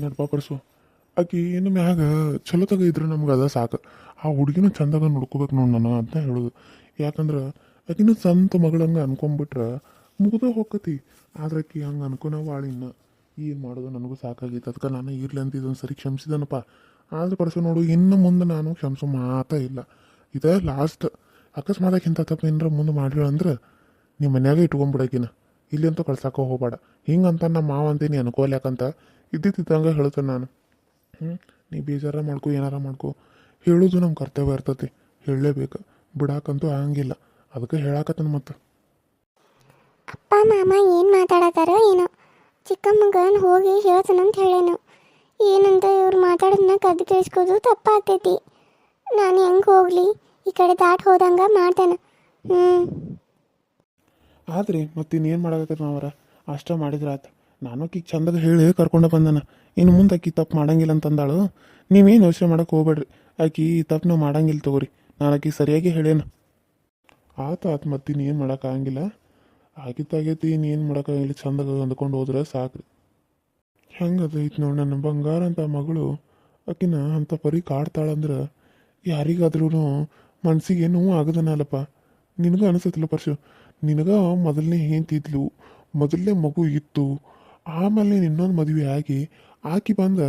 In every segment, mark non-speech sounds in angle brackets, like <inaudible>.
ನೋಡಪ್ಪ ಪರ್ಸು ಆಕಿ ಏನು ಮ್ಯಾಗ ಚಲೋ ತಗ ಇದ್ರೆ ನಮ್ಗೆ ಅದ ಸಾಕು. ಆ ಹುಡುಗಿನ ಚಂದಾಗ ನೋಡ್ಕೋಬೇಕು ನೋಡಿ ನಾನು ಅಂತ ಹೇಳೋದು. ಯಾಕಂದ್ರೆ ಆಕಿನೂ ಸ್ವಂತ ಮಗಳಂಗೆ ಅನ್ಕೊಂಬಿಟ್ರೆ ಮುಗ್ದ ಹೋಗತಿ ಆದ್ರೆ ಆಕಿ ಹಂಗೆ ಅನ್ಕೊನ ಇನ್ನು. ಏನು ಮಾಡೋದು ನನಗೂ ಸಾಕಾಗಿತ್ತು ಅದಕ್ಕೆ ನಾನು ಇರ್ಲಿ ಅಂತ ಇದೊಂದು ಸರಿ ಕ್ಷಮಿಸಿದನಪ್ಪ. ಆದ್ರೆ ಪರ್ಸು ನೋಡು, ಇನ್ನು ಮುಂದೆ ನಾನು ಕ್ಷಮಿಸೋ ಮಾತಾ ಇಲ್ಲ. ಇದೇ ಲಾಸ್ಟ್. ಅಕಸ್ಮಾತ್ ಇಂಥ ತಪ್ಪು ಏನಾರ ಮುಂದೆ ಮಾಡಿರೋ ಅಂದ್ರೆ ನಿಮ್ಮ ಮನ್ಯಾಗೆ ಇಟ್ಕೊಂಬಿಡಕಿನ ಇಲ್ಲಿ ಅಂತೂ ಕಳ್ಸಕ್ಕೆ ಹೋಗ್ಬೇಡ. ಹಿಂಗಂತ ನಮ್ಮ ಮಾವ ಅಂತೀನಿ ಅನ್ಕೋಲ್ಯಾಕಂತ ಇದ್ದಿದ್ದಂಗೆ ಹೇಳ್ತೇನೆ ನಾನು. ಹ್ಞೂ ನೀ ಬೇಜಾರ ಮಾಡ್ಕೊ ಏನಾರ ಮಾಡ್ಕೊ. ಹೇಳೋದು ನಮ್ಮ ಕರ್ತವ್ಯ ಇರ್ತತಿ. ಹೇಳಲೇಬೇಕು. ಬಿಡಾಕಂತೂ ಆಗಂಗಿಲ್ಲ. ಅದಕ್ಕೆ ಹೇಳಾಕತ್ತನ ಮತ್ತೆ. ಅಪ್ಪ ಮಾಮ ಏನು ಮಾತಾಡತ್ತಾರೋ ಏನೋ. ಚಿಕ್ಕಮ್ಮಗನ್ ಹೋಗಿ ಹೇಳ್ತಾನಂತ ಹೇಳೇನು. ಏನಂತ ಇವ್ರು ಮಾತಾಡೋದನ್ನ ಕದ್ದು ಕೇಳಿಸ್ಕೋದು ತಪ್ಪಾಗ್ತೈತಿ. ನಾನು ಹೆಂಗೆ ಹೋಗಲಿ? ಈ ಕಡೆ ದಾಟ್ ಹೋದಂಗೆ ಮಾಡ್ತಾನೆ. ಹ್ಞೂ ಆದ್ರಿ ಮತ್ತೆ ಇನ್ನೇನು ಮಾಡಾಕತ್ತೀರಿ ನಾವರ ಅಷ್ಟ ಮಾಡಿದ್ರ ಆತ. ನಾನು ಆಕಿಗೆ ಚಂದದ ಹೇಳಿ ಕರ್ಕೊಂಡ ಬಂದನ. ಇನ್ನು ಮುಂದೆ ಆಕಿ ತಪ್ಪು ಮಾಡಂಗಿಲ್ಲ ಅಂತಂದಾಳು. ನೀವೇನು ಯೋಚನೆ ಮಾಡೋಕೆ ಹೋಗ್ಬೇಡ್ರಿ. ಆಕಿ ಈ ತಪ್ಪು ನಾವು ಮಾಡಂಗಿಲ್ಲ ತಗೋರಿ. ನಾನು ಆಕಿ ಸರಿಯಾಗಿ ಹೇಳೇನು ಆತ ಆತ ಮತ್ತೆ ಏನು ಮಾಡೋಕ್ಕಾಗಂಗಿಲ್ಲ ಆಗಿತ್ತಾಗೈತಿ ಇನ್ನೇನು ಮಾಡೋಕ್ಕಾಗಿಲ್ಲ ಚಂದಾಗ ಅಂದ್ಕೊಂಡು ಹೋದ್ರೆ ಸಾಕ್ರಿ. ಹೆಂಗದೈತಿ ನೋಡಿ ನನ್ನ ಬಂಗಾರ ಅಂತ ಮಗಳು. ಆಕಿನ ಅಂತ ಪರಿ ಕಾಡ್ತಾಳಂದ್ರೆ ಯಾರಿಗಾದ್ರೂ ಮನ್ಸಿಗೆ ನೋವು ಆಗದನಲ್ಲಪ್ಪ. ನಿನಗೂ ಅನಿಸತ್ತಿಲ್ಲ ಪರ್ಶು. ನಿನಗ ಮೊದಲನೇ ಹೆಂತಿದ್ಲು ಮೊದಲನೇ ಮಗು ಇತ್ತು. ಆಮೇಲೆ ಇನ್ನೊಂದು ಮದುವೆ ಆಗಿ, ಆಕಿ ಬಂದ,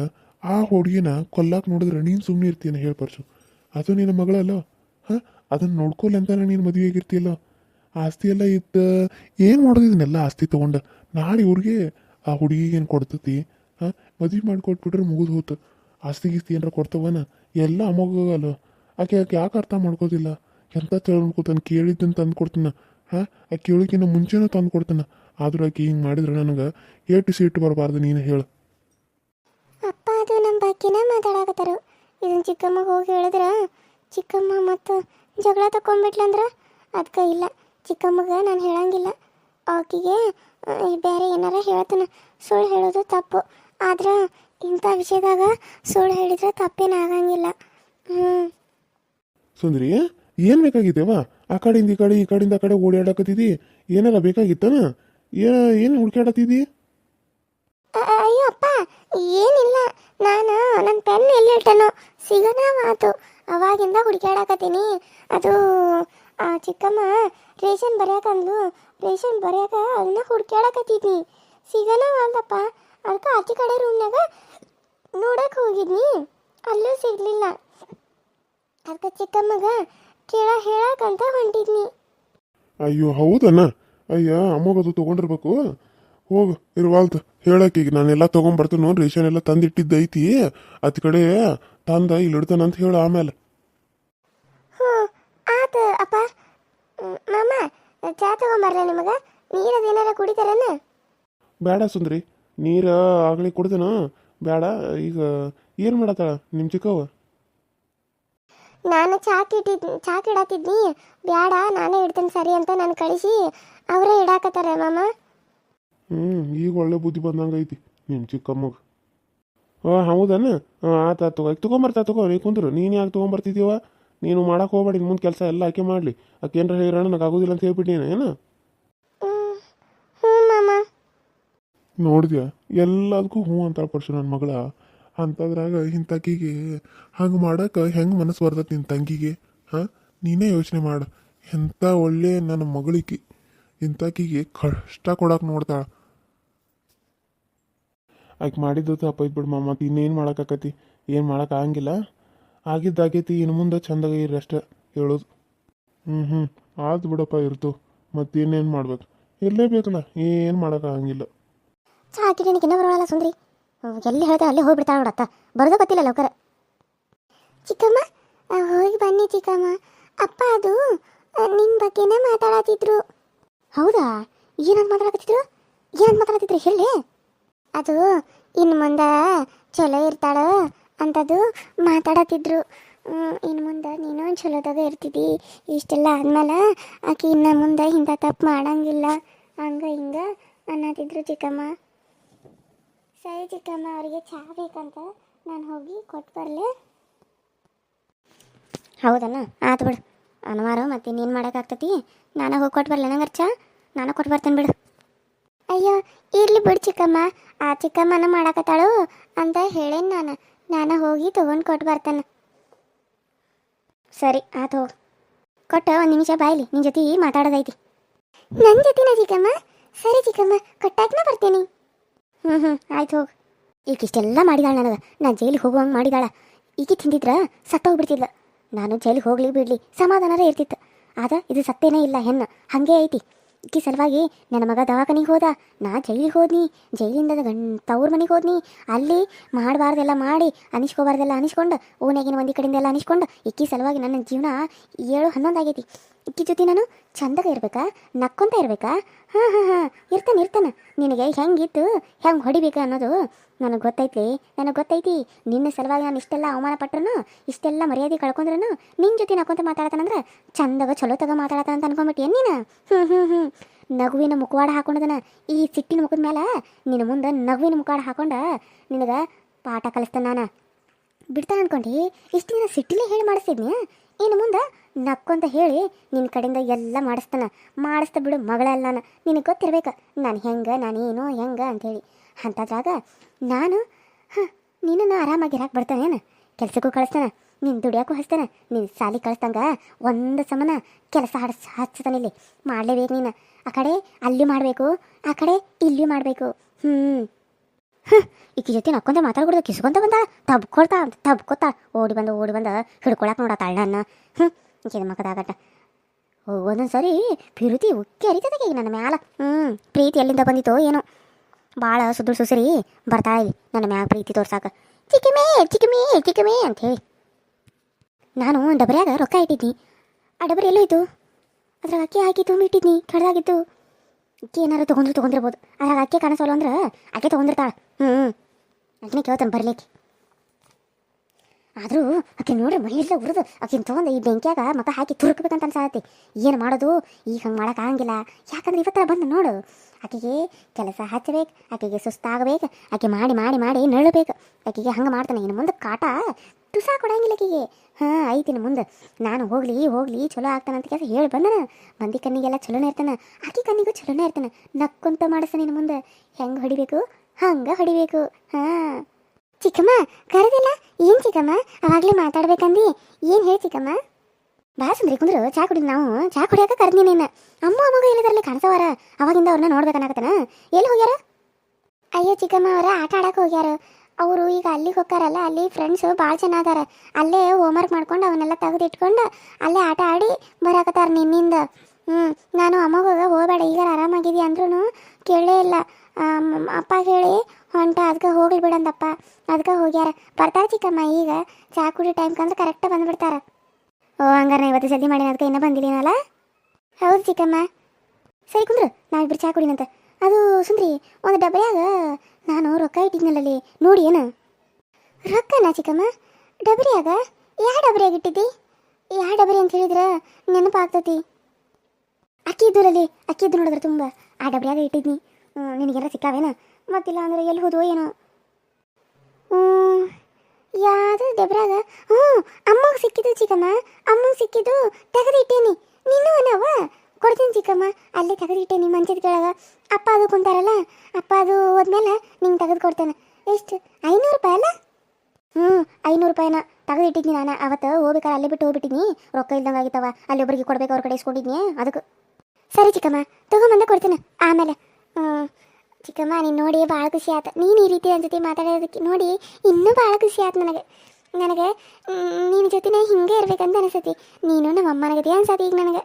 ಆ ಹುಡುಗಿನ ಕೊಲ್ಲಾಕ್ ನೋಡಿದ್ರೆ ನೀನು ಸುಮ್ಮನೆ ಇರ್ತೀನಿ ಹೇಳಿ ಅದು ನಿನ್ನ ಮಗಳಲ್ಲ? ಹಾಂ? ಅದನ್ನು ನೋಡ್ಕೊಲ್ಲ ನೀನು ಮದುವೆ ಆಗಿರ್ತೀಯಲ್ಲ ಆಸ್ತಿ ಎಲ್ಲ ಇದ್ದ, ಏನು ಮಾಡೋದು ಆಸ್ತಿ ತೊಗೊಂಡ? ನಾಳೆ ಇವ್ರಿಗೆ ಆ ಹುಡುಗಿಗೆ ಏನು ಕೊಡ್ತತಿ? ಹಾಂ? ಮದುವೆ ಮಾಡ್ಕೊಟ್ಬಿಟ್ರೆ ಮುಗಿದು ಹೋತು. ಆಸ್ತಿ ಗೀಸ್ತಿ ಏನಾರ ಕೊಡ್ತವನ? ಎಲ್ಲ ಅಮೋಗಲ್ಲ ಆಕೆ ಆಕೆ ಯಾಕೆ ಅರ್ಥ ಮಾಡ್ಕೋದಿಲ್ಲ ಎಂತ ತಿಳ್ಕೊತಾನೆ ಕೇಳಿದ್ದನ್ನು ತಂದು ಕೊಡ್ತಾನ ಹಾಂ? ಆ ಕೇಳಿಕಿನ್ನ ಮುಂಚೆನೂ ತಂದು ಕೊಡ್ತಾನ ಆದ್ರೂ ಆಕಿ ಹಿಂಗೆ ಮಾಡಿದ್ರೆ ನನಗೆ ಏಟು ಸೀಟು ಬರಬಾರ್ದು ನೀನು ಹೇಳು. ಅಪ್ಪ ಅದು ನಮ್ಮ ಬಾಕಿನ ಮಾತಾಡಕತ್ತಾರು. ಇದನ್ನ ಚಿಕ್ಕಮ್ಮಗೆ ಹೋಗಿ ಹೇಳಿದ್ರ ಚಿಕ್ಕಮ್ಮ ಮತ್ತು ಜಗಳ ತಕೊಂಡ್ಬಿಟ್ಲಂದ್ರ ಅದಕ್ಕೆ ಇಲ್ಲ. ಚಿಕ್ಕಮ್ಮಗೆ ನಾನು ಹೇಳಂಗಿಲ್ಲ. ಆಕಿಗೆ ಬೇರೆ ಏನಾರ ಹೇಳ್ತಾನೆ. ಸುಳ್ಳು ಹೇಳೋದು ತಪ್ಪು. ಆದ್ರೆ ಇಂಥ ವಿಷಯದಾಗ ಸುಳ್ಳು ಹೇಳಿದ್ರೆ ತಪ್ಪೇನ ಆಗಂಗಿಲ್ಲ. ಹ್ಞೂ ಸುಂದ್ರಿ ಏನು ಬೇಕಾಗಿದ್ದೇವಾ ಆ ಕಡೆಯಿಂದ ಈ ಕಡೆ ಈ ಕಡೆಯಿಂದ ಆ ಕಡೆ ಓಡಾಡಕತ್ತಿದ್ದಿ ಏನೆಲ್ಲ ಬೇಕಾಗಿತ್ತನ? ಏನು ಏನು ಹುಡ್ಕ್ಯಾಡತ್ತಿದ್ದಿ ಅಯ್ಯೋ ಅಪ್ಪ ಏನಿಲ್ಲ. ನಾನು ನನ್ನ ಪೆನ್ ಎಲ್ಲಿಟ್ಟನೋ ಸಿಗನ ಆತು ಅವಾಗಿಂದ ಹುಡುಕಾಡಕತ್ತೀನಿ ಅದು ಆ ಚಿಕ್ಕಮ್ಮ ರೇಷನ್ ಬರ್ಯಾಕಂದ್ಲು. ರೇಷನ್ ಬರ್ಯಾಕ ಅದನ್ನ ಹುಡ್ಕ್ಯಾಡಕತ್ತಿದ್ನಿ. ಸಿಗನ ಅಲ್ಲಪ್ಪ ಅದಕ್ಕೆ ಆಚೆ ಕಡೆ ರೂಮ್ನಾಗ ನೋಡಕ್ಕೆ ಹೋಗಿದ್ನಿ. ಅಲ್ಲೂ ಸಿಗ್ಲಿಲ್ಲ. ಅದಕ್ಕೆ ಚಿಕ್ಕಮ್ಮಗ ಕೇಳ ಹೇಳಕ್ಕಂತ ಹೊಂಟಿದ್ನಿ. ಅಯ್ಯೋ ಹೌದನ? ಅಯ್ಯ ಅಮ್ಮಗದು ತೊಗೊಂಡಿರ್ಬೇಕು. ಹೋಗು ಇರುವಾಲ್ತ ಈಗ ನಾನೆಲ್ಲ ತೊಗೊಂಬರ್ತೀನಿ ರೇಷನ್ ಎಲ್ಲ ತಂದಿಟ್ಟಿದ್ದೈತಿ. ಅತ್ ಕಡೆ ತಂದ ಇಲ್ಲಿ ಇಡ್ತಾನಂತ ಹೇಳು ಆಮೇಲೆ. ಆತ ಅಪ್ಪ. ಮಾಮ ಚಾ ತಗೊಂಬರ್ಲ ನಿಮಗೆ. ನೀರದೇನಾರ ಕುಡಿತಾರನ? ಬೇಡ ಸುಂದ್ರಿ ನೀರು ಆಗಲಿ ಕುಡ್ದೇನ. ಬೇಡ ಈಗ ಏನು ಮಾಡತ್ತಾಳ ನಿಮ್ಮ ಚಿಕ್ಕವ್ವ? ನಾನು ಚಾಕ್ ಚಾ ಬೇಡ ಬ್ಯಾಡ ನಾನೇ ಇಡ್ತೇನೆ ಸರಿ ಅಂತ ನಾನು ಕಳಿಸಿ ಅವರೇ ಇಡಾಕತ್ತಾರೆ ಮಾಮ. ಹ್ಞೂ ಈಗ ಒಳ್ಳೆ ಬುದ್ಧಿ ಬಂದಂಗೆ ಐತಿ ನಿಮ್ಮ ಚಿಕ್ಕಮ್ಮಗ. ಹಾಂ ಹೌದನ? ಹಾಂ ಆತ ತಗೋ ಈಗ ತೊಗೊಂಬರ್ತಾ ತಗೋ ನೀ ಕುಂದ್ರು. ನೀನು ಯಾಕೆ ತೊಗೊಂಬರ್ತಿದ್ದೀವ ನೀನು ಮಾಡಕ್ಕೆ ಹೋಗ್ಬೇಡಿ ಮುಂದೆ ಕೆಲಸ ಎಲ್ಲ ಆಯ್ಕೆ ಮಾಡಲಿ. ಆಕೆ ಏನಾರ ಹೇಳಿರೋಣ ನನಗೆ ಆಗೋದಿಲ್ಲ ಅಂತ ಹೇಳ್ಬಿಟ್ಟಿನ ಏನು? ನೋಡಿದ್ಯಾ? ಎಲ್ಲದಕ್ಕೂ ಹ್ಞೂ ಅಂತ ಪರ್ಸು ನನ್ನ ಮಗಳ. ಅಂಥದ್ರಾಗ ಇಂಥಕಿಗೆ ಹಂಗೆ ಮಾಡೋಕೆ ಹೆಂಗೆ ಮನಸ್ಸು ಬರ್ತೈತಿ ನಿನ್ನ ತಂಗಿಗೆ? ಹಾಂ? ನೀನೇ ಯೋಚನೆ ಮಾಡು. ಎಂಥ ಒಳ್ಳೆ ನನ್ನ ಮಗಳಿಗೆ ಇಂಥಾಕಿಗೆ ಕಷ್ಟ ಕೊಡೋಕೆ ನೋಡ್ತಾಳ. ಆಕೆ ಮಾಡಿದ್ದು ತಪ್ಪೈತ್ ಬಿಡು ಮಾಮ. ಇನ್ನೇನು ಮಾಡೋಕ್ಕಾಕತಿ ಏನು ಮಾಡೋಕೆ ಆಗಂಗಿಲ್ಲ. ಆಗಿದ್ದಾಗೈತಿ ಇನ್ನು ಮುಂದೆ ಚಂದಾಗ ಇರಿ ಅಷ್ಟೇ ಹೇಳೋದು. ಹ್ಞೂ ಹ್ಞೂ ಆಯ್ತು ಬಿಡಪ್ಪ ಇರ್ತು. ಮತ್ತೇನೇನು ಮಾಡ್ಬೇಕು? ಇರಲೇಬೇಕಲ್ಲ. ಏನು ಮಾಡೋಕ್ಕಾಗಂಗಿಲ್ಲ ಕಿಡಿನಿಕಿನ್ನ ಬರೋಲ್ಲ ಸುಂದ್ರಿ. ಎಲ್ಲಿ ಹೇಳ್ದೆ ಅಲ್ಲಿ ಹೋಗ್ಬಿಡ್ತಾಳ ನೋಡತ್ತ ಬರೋದು ಗೊತ್ತಿಲ್ಲ ಲೌಕರ. ಚಿಕ್ಕಮ್ಮ ಹೋಗಿ ಬನ್ನಿ ಚಿಕ್ಕಮ್ಮ. ಅಪ್ಪ ಅದು ನಿಮ್ಮ ಬಗ್ಗೆನೇ ಮಾತಾಡತ್ತಿದ್ರು. ಹೌದಾ? ಏನಂತ ಮಾತಾಡಕತ್ತಿದ್ರು? ಏನಂತ ಮಾತಾಡತ್ತಿದ್ರು ಹೇಳಿ. ಅದು ಇನ್ನು ಮುಂದೆ ಚಲೋ ಇರ್ತಾಳ ಅಂತದು ಮಾತಾಡತ್ತಿದ್ರು. ಇನ್ನು ಮುಂದೆ ನೀನು ಚಲೋದಾಗ ಇರ್ತಿದ್ದಿ ಇಷ್ಟೆಲ್ಲ ಆದ್ಮೇಲೆ ಆಕೆ ಇನ್ನು ಮುಂದೆ ಹಿಂಗೆ ತಪ್ಪು ಮಾಡಂಗಿಲ್ಲ. ಹಂಗ ಹಿಂಗ ಅನ್ನತ್ತಿದ್ರು ಚಿಕ್ಕಮ್ಮ. ಸರಿ ಚಿಕ್ಕಮ್ಮ ಅವರಿಗೆ ಚಹಾ ಬೇಕಂತ ನಾನು ಹೋಗಿ ಕೊಟ್ಟು ಬರಲಿ. ಹೌದಣ್ಣ ಆತು ಬಿಡು. ಅನವಾರು ಮತ್ತೆ ಇನ್ನೇನು ಮಾಡೋಕ್ಕಾಗ್ತತಿ ನಾನು ಹೋಗಿ ಕೊಟ್ಟು ಬರಲಿ ನಂಗೆ ಚಾ? ನಾನು ಕೊಟ್ಟು ಬರ್ತೇನೆ ಬಿಡು. ಅಯ್ಯೋ ಇರಲಿ ಬಿಡು ಚಿಕ್ಕಮ್ಮ. ಆ ಚಿಕ್ಕಮ್ಮನ ಮಾಡಾಕತ್ತಾಳು ಅಂತ ಹೇಳೇನು ನಾನು. ನಾನು ಹೋಗಿ ತೊಗೊಂಡು ಕೊಟ್ಟು ಬರ್ತೇನೆ. ಸರಿ ಆತು ಹೋಗಿ. ಕೊಟ್ಟು ಒಂದು ನಿಮಿಷ ಬಾಯ್ಲಿ ನಿನ್ನ ಜೊತೆ ಮಾತಾಡೋದೈತಿ. ನನ್ನ ಜೊತೆನ ಚಿಕ್ಕಮ್ಮ? ಸರಿ ಚಿಕ್ಕಮ್ಮ ಕೊಟ್ಟಾಕನ ಬರ್ತೀನಿ. ಹ್ಞೂ ಹ್ಞೂ ಆಯ್ತು ಹೋಗು. ಈಗ ಇಷ್ಟೆಲ್ಲ ಮಾಡಿದಾಳ ನನಗೆ. ನಾನು ಜೈಲಿಗೆ ಹೋಗುವಂಗೆ ಮಾಡಿದಾಳ. ಈಕಿ ತಿಂದಿದ್ರ ಸತ್ತೋಗ್ಬಿಡ್ತಿದ್ಲ ನಾನು ಜೈಲಿಗೆ ಹೋಗ್ಲಿ ಬಿಡ್ಲಿ ಸಮಾಧಾನರೇ ಇರ್ತಿತ್ತು. ಆದ ಇದು ಸತ್ತೇನೇ ಇಲ್ಲ ಹೆಣ್ಣು. ಹಾಗೆ ಐತಿ. ಈಕಿ ಸಲುವಾಗಿ ನನ್ನ ಮಗ ದವಾಖಾನಿಗೆ ಹೋದ. ನಾ ಜೈಲಿಗೆ ಹೋದ್ನಿ. ಜೈಲಿಂದ ಗಂಡ ತವ್ರ ಮನೆಗೆ ಹೋದ್ನಿ. ಅಲ್ಲಿ ಮಾಡಬಾರ್ದೆಲ್ಲ ಮಾಡಿ, ಅನಿಸ್ಕೋಬಾರ್ದೆಲ್ಲ ಅನಿಸ್ಕೊಂಡು ಓನೇಗಿನ ಒಂದಿ ಕಡೆಯಿಂದ ಎಲ್ಲ ಅನಿಸ್ಕೊಂಡು ಇಕ್ಕಿ ಸಲುವಾಗಿ ನನ್ನ ಜೀವನ ಏಳು ಹನ್ನೊಂದು ಆಗೈತಿ. ಇಕ್ಕಿ ಜೊತೆ ನಾನು ಚಂದಗ ಇರ್ಬೇಕಾ? ನಕ್ಕೊಂತ ಇರ್ಬೇಕಾ? ಹಾಂ ಹಾಂ ಹಾಂ. ಇರ್ತಾನೆ ಇರ್ತಾನೆ. ನಿನಗೆ ಹೆಂಗಿತ್ತು? ಹೆಂಗೆ ಹೊಡಿಬೇಕು ಅನ್ನೋದು ನನಗೆ ಗೊತ್ತೈತಿ ನನಗೆ ಗೊತ್ತೈತಿ. ನಿನ್ನ ಸಲುವಾಗಿ ನಾನು ಇಷ್ಟೆಲ್ಲ ಅವಮಾನ ಪಟ್ರು ಇಷ್ಟೆಲ್ಲ ಮರ್ಯಾದೆ ಕಳ್ಕೊಂಡ್ರು ನಿನ್ನ ಜೊತೆ ನಕ್ಕೊಂತ ಮಾತಾಡತಾನಂದ್ರೆ ಚಂದಗ ಚಲೋ ತಗ ಮಾತಾಡತ ಅಂತ ಅನ್ಕೊಂಬಿಟ್ಟು ನೀನು? ಹ್ಞೂ ಹ್ಞೂ ಹ್ಞೂ ನಗುವಿನ ಮುಖವಾಡ ಹಾಕೊಂಡದನ ಈ ಸಿಟ್ಟಿನ ಮುಖದ ಮೇಲೆ ನಿನ್ನ ಮುಂದೆ ನಗುವಿನ ಮುಖವಾಡ ಹಾಕೊಂಡ ನಿನಗೆ ಪಾಠ ಕಲಿಸ್ತಾನೆ ನಾನು. ಬಿಡ್ತಾನೆ ಅನ್ಕೊಂಡು. ಇಷ್ಟು ದಿನ ಸಿಟ್ಟಿಲೇ ಹೇಳಿ ಮಾಡಿಸ್ತಿದ್ನಿ ಇನ್ನು ಮುಂದೆ ನಕ್ಕೊಂತ ಹೇಳಿ ನಿನ್ನ ಕಡೆಯಿಂದ ಎಲ್ಲ ಮಾಡಿಸ್ತಾನ. ಮಾಡಿಸ್ತಾ ಬಿಡು ಮಗಳಲ್ಲ ನಾನು. ನಿನಗೆ ಗೊತ್ತಿರ್ಬೇಕು, ನಾನು ಹೆಂಗೆ, ನಾನೇನು ಹೆಂಗೆ ಅಂಥೇಳಿ ಅಂಥದ್ರಾಗ ನಾನು, ಹಾಂ ನೀನು ಆರಾಮಾಗಿರಾಕೆ ಬರ್ತಾನೇನು ಕೆಲಸಕ್ಕೂ ಕಳಿಸ್ತಾನೆ, ನೀನು ದುಡಿಯೋಕ್ಕೂ ಹಚ್ತಾನೆ, ನೀನು ಸಾಲಿ ಕಳಿಸ್ದಂಗ ಒಂದು ಸಮನ ಕೆಲಸ ಹಡ್ಸ್, ಹಚ್ತಾನೆ ಇಲ್ಲಿ. ಮಾಡಲೇಬೇಕು ನೀನು. ಆ ಕಡೆ ಅಲ್ಲಿ ಮಾಡಬೇಕು, ಆ ಕಡೆ ಇಲ್ಲಿ ಮಾಡಬೇಕು. ಹ್ಞೂ <laughs> ಈಕಿ ಜೊತೆ ನಕ್ಕೊಂತ ಮಾತಾಡ್ಬಿಡ್ದು ಕಿಸ್ಕೊಂತ ಬಂದ. ತಬ್ಕೊಳ್ತಾ ತಬ್ಕೊತಾ ಓಡಿ ಬಂದು, ಓಡಿ ಬಂದ. ಹಿಡ್ಕೊಳಕ್ ನೋಡತ್ತ ನನ್ನ. ಹ್ಞೂ ಈಕಿದ ಮಕದಾಗಟ್ಟ ಒಂದೊಂದು ಸರಿ ಪ್ರೀತಿ ಉಕ್ಕಿ ಅರಿತದ ಈಗ ನನ್ನ ಮ್ಯಾಲ. ಹ್ಞೂ ಪ್ರೀತಿ ಎಲ್ಲಿಂದ ಬಂದಿತ್ತು ಏನೋ. ಭಾಳ ಸುದ್ರು ಸುಸರಿ, ಬರ್ತಾ ಇಲ್ಲಿ ನನ್ನ ಮ್ಯಾಲ ಪ್ರೀತಿ ತೋರ್ಸಾಕ. ಚಿಕ್ಕಮೇ ಚಿಕ್ಕಮೇ ಚಿಕ್ಕಮೇ ಅಂತ ಹೇಳಿ ನಾನು ಡಬರ್ಯಾಗ ರೊಕ್ಕ ಇಟ್ಟಿದ್ನಿ. ಆ ಡಬರಿ ಎಲ್ಲೋಯ್ತು? ಅದ್ರಾಗ ಅಕ್ಕಿ ಹಾಕಿ ತುಂಬಿಟ್ಟಿದ್ನಿ, ಕಡ್ದಾಗಿತ್ತು. ಅಕ್ಕಿ ಏನಾರು ತೊಗೊಂಡ್ರು ತೊಗೊಂಡಿರ್ಬೋದು. ಅದ್ರಾಗ ಅಕ್ಕಿ ಕಾಣಿಸೋಲ್ಲ ಅಂದ್ರೆ ಅಕ್ಕಿ ತೊಗೊಂಡಿರ್ತಾಳ. ಹ್ಞೂ ಅಕ್ಕಿನ ಕೇಳ್ತಾನೆ, ಬರ್ಲಿಕ್ಕೆ. ಆದರೂ ಆಕೆ ನೋಡ್ರಿ ಮೈಯೆಲ್ಲ ಉರಿದು ಆಕಿನ ತೊಗೊಂಡು ಈ ಬೆಂಕಿಯಾಗ ಮತ್ತೆ ಹಾಕಿ ತುರುಕ್ಬೇಕಂತ ಅನ್ಸಾತಿ ಏನು ಮಾಡೋದು? ಈಗ ಹಂಗೆ ಮಾಡೋಕೆ ಆಗಂಗಿಲ್ಲ. ಯಾಕಂದ್ರೆ ಇವತ್ತರ ಬಂದು ನೋಡು. ಆಕೆಗೆ ಕೆಲಸ ಹಚ್ಚಬೇಕು ಆಕೆಗೆ ಸುಸ್ತಾಗಬೇಕು ಆಕೆ ಮಾಡಿ ಮಾಡಿ ಮಾಡಿ ನಳಬೇಕು ಆಕೆಗೆ ಹಂಗೆ ಮಾಡ್ತಾನೆ. ಇನ್ನು ಮುಂದೆ ಕಾಟ ತುಸ ಕೊಡಂಗಿಲ್ಲ ಆಕೆಗೆ. ಹಾಂ, ಐತಿನ ಮುಂದೆ. ನಾನು ಹೋಗ್ಲಿ ಹೋಗ್ಲಿ, ಚಲೋ ಆಗ್ತಾನ ಅಂತ ಕೆಲಸ ಹೇಳಿ ಬಂದನ. ಮಂದಿ ಕಣ್ಣಿಗೆಲ್ಲ ಚಲೋನೇ ಇರ್ತಾನೆ. ಆಕಿ ಕಣ್ಣಿಗೂ ಚಲೋನೇ ಇರ್ತಾನೆ. ನಕ್ಕುಂತ ಮಾಡಿಸ್ತಾನೆ ನಿನ್ನ ಮುಂದೆ. ಹೆಂಗೆ ಹೊಡಿಬೇಕು? ಹಂಗೆ ಹೊಡಿಬೇಕು. ಹಾಂ. ಚಿಕ್ಕಮ್ಮ, ಕರೆದಿಲ್ಲ? ಏನು ಚಿಕ್ಕಮ್ಮ? ಅವಾಗಲೇ ಮಾತಾಡ್ಬೇಕಂದು. ಏನು ಹೇಳಿ ಚಿಕ್ಕಮ್ಮ? ಬಾ ಸುಂದ್ರಿ ಕುಂದ್ರು. ಚಾ ಕುಡಿದ್ ನಾವು. ಚಾ ಕುಡಿಯಾಕ ಕರ್ದಿ ನೀನು ಅಮ್ಮ, ಅಮ್ಮಗ ಎಲ್ಲದರಲ್ಲಿ ಕಾಣಿಸವಾರ? ಅವಾಗಿಂದ ಅವ್ರನ್ನ ನೋಡ್ಬೇಕನ್ನಾಗತ್ತಾನ ಎಲ್ಲಿ ಹೋಗ್ಯಾರ? ಅಯ್ಯೋ ಚಿಕ್ಕಮ್ಮ, ಅವರ ಆಟ ಆಡಕ್ಕೆ ಹೋಗ್ಯಾರ. ಅವರು ಈಗ ಅಲ್ಲಿಗೆ ಹೋಗ್ತಾರಲ್ಲ, ಅಲ್ಲಿ ಫ್ರೆಂಡ್ಸು ಭಾಳ ಜನ ಅದಾರ. ಅಲ್ಲೇ ಹೋಮ್ವರ್ಕ್ ಮಾಡ್ಕೊಂಡು ಅವನ್ನೆಲ್ಲ ತೆಗೆದು ಇಟ್ಕೊಂಡು ಅಲ್ಲೇ ಆಟ ಆಡಿ ಬರಾಕತ್ತಾರ ನಿನ್ನಿಂದ. ಹ್ಞೂ ನಾನು ಅಮ್ಮಗ ಹೋಗಬೇಡ ಈಗ ಆರಾಮಾಗಿದ್ವಿ ಅಂದ್ರೂ ಕೇಳೇ ಇಲ್ಲ. ಅಪ್ಪ ಹೇಳಿ, ಹೊಂಟ ಅದಕ್ಕೆ ಹೋಗ್ಲಿ ಬಿಡಂದಪ್ಪ ಅದಕ್ಕೆ ಹೋಗ್ಯಾರ. ಬರ್ತಾರೆ ಚಿಕ್ಕಮ್ಮ ಈಗ, ಚಾ ಕುಡಿ ಟೈಮ್ ಕಂದ್ರೆ ಕರೆಕ್ಟ್ ಬಂದ್ಬಿಡ್ತಾರೆ ಓ, ಹಂಗಾರೆ ಇವತ್ತು ಜಲ್ದಿ ಮಾಡಿ ಅದಕ್ಕೆ ಇನ್ನೂ ಬಂದಿದ್ದೀನಲ್ಲ ಹೌದು ಚಿಕ್ಕಮ್ಮ. ಸರಿ ಕುಂದ್ರು ನಾವಿಬ್ರು ಚಾ ಕುಡಿನಂತ. ಅದು ಸುಂದ್ರಿ, ಒಂದು ಡಬ್ರ್ಯಾಗ ನಾನು ರೊಕ್ಕ ಇಟ್ಟಿದ್ನಲ್ಲಲ್ಲಿ ನೋಡಿ ಏನು ರೊಕ್ಕನಾ ಚಿಕ್ಕಮ್ಮ ಡಬರಿಯಾಗ ಯಾವ ಡಬರಿಯಾಗ ಇಟ್ಟಿದ್ದಿ ಯಾವ ಡಬರಿ ಅಂತ ಹೇಳಿದ್ರೆ ನೆನಪಾಗ್ತತಿ ಅಕ್ಕಿ ಇದ್ದೂರಲ್ಲಿ, ಅಕ್ಕಿ ಇದ್ದು ನೋಡಿದ್ರೆ ತುಂಬ, ಆ ಡಬರಿಯಾಗ ಇಟ್ಟಿದ್ನಿ. ನಿನಗೆಲ್ಲ ಸಿಕ್ಕಾವೇನ? ಮತ್ತಿಲ್ಲ ಅಂದ್ರೆ ಎಲ್ಲಿ ಹೋದೋ ಏನೋ. ಯಾವುದು ಡಬ್ರಾಗ ಹ್ಞೂ ಅಮ್ಮಗೆ ಸಿಕ್ಕಿದ್ದು ಚಿಕ್ಕಮ್ಮ, ಅಮ್ಮಗೆ ಸಿಕ್ಕಿದ್ದು ತೆಗೆದಿಟ್ಟೇನಿ. ನೀನು ಅನ್ನವ ಕೊಡ್ತೀನಿ ಚಿಕ್ಕಮ್ಮ. ಅಲ್ಲೇ ತೆಗೆದಿಟ್ಟೇನಿ ಮಂಚದ ಕೆಳಗೆ. ಅಪ್ಪ ಅದು ಕುಂತಾರಲ್ಲ, ಅಪ್ಪ ಅದು ಹೋದ್ಮೇಲೆ ನಿಂಗೆ ತೆಗೆದು ಕೊಡ್ತೇನೆ. ಎಷ್ಟು? ಐನೂರು ರೂಪಾಯಿ ಅಲ್ಲ? ಹ್ಞೂ, ಐನೂರು ರೂಪಾಯಿನ ತೆಗೆದಿಟ್ಟಿದ್ನಿ ನಾನು. ಅವತ್ತು ಹೋಗ್ಬೇಕಾದ್ರೆ ಅಲ್ಲೇ ಬಿಟ್ಟು ಹೋಗ್ಬಿಟ್ಟಿನಿ ರೊಕ್ಕ ಇಲ್ದಂಗೆ ಆಗಿತ್ತವ. ಅಲ್ಲಿ ಒಬ್ಬರಿಗೆ ಕೊಡ್ಬೇಕು ಅವ್ರ ಕಡೆ ಇಸ್ಕೊಂಡಿದ್ನಿ. ಅದಕ್ಕೆ. ಸರಿ ಚಿಕ್ಕಮ್ಮ, ತಗೊಂಬಂದ ಕೊಡ್ತೀನಿ. ಆಮೇಲೆ ಚಿಕ್ಕಮ್ಮ, ನೀನು ನೋಡಿ ಭಾಳ ಖುಷಿ ಆಯ್ತು ನೀನು ಈ ರೀತಿ ನನ್ನ ಜೊತೆ ಮಾತಾಡೋದಕ್ಕೆ ನೋಡಿ ಇನ್ನೂ ಭಾಳ ಖುಷಿ ಆಯ್ತು ನನಗೆ. ನನಗೆ ನಿನ್ನ ಜೊತೆನೇ ಹಿಂಗೆ ಇರಬೇಕಂತ ಅನಿಸತಿ ನೀನು ನಮ್ಮ ಅಮ್ಮನ ಗತಿ ಅನ್ಸತಿ ಈಗ ನನಗೆ.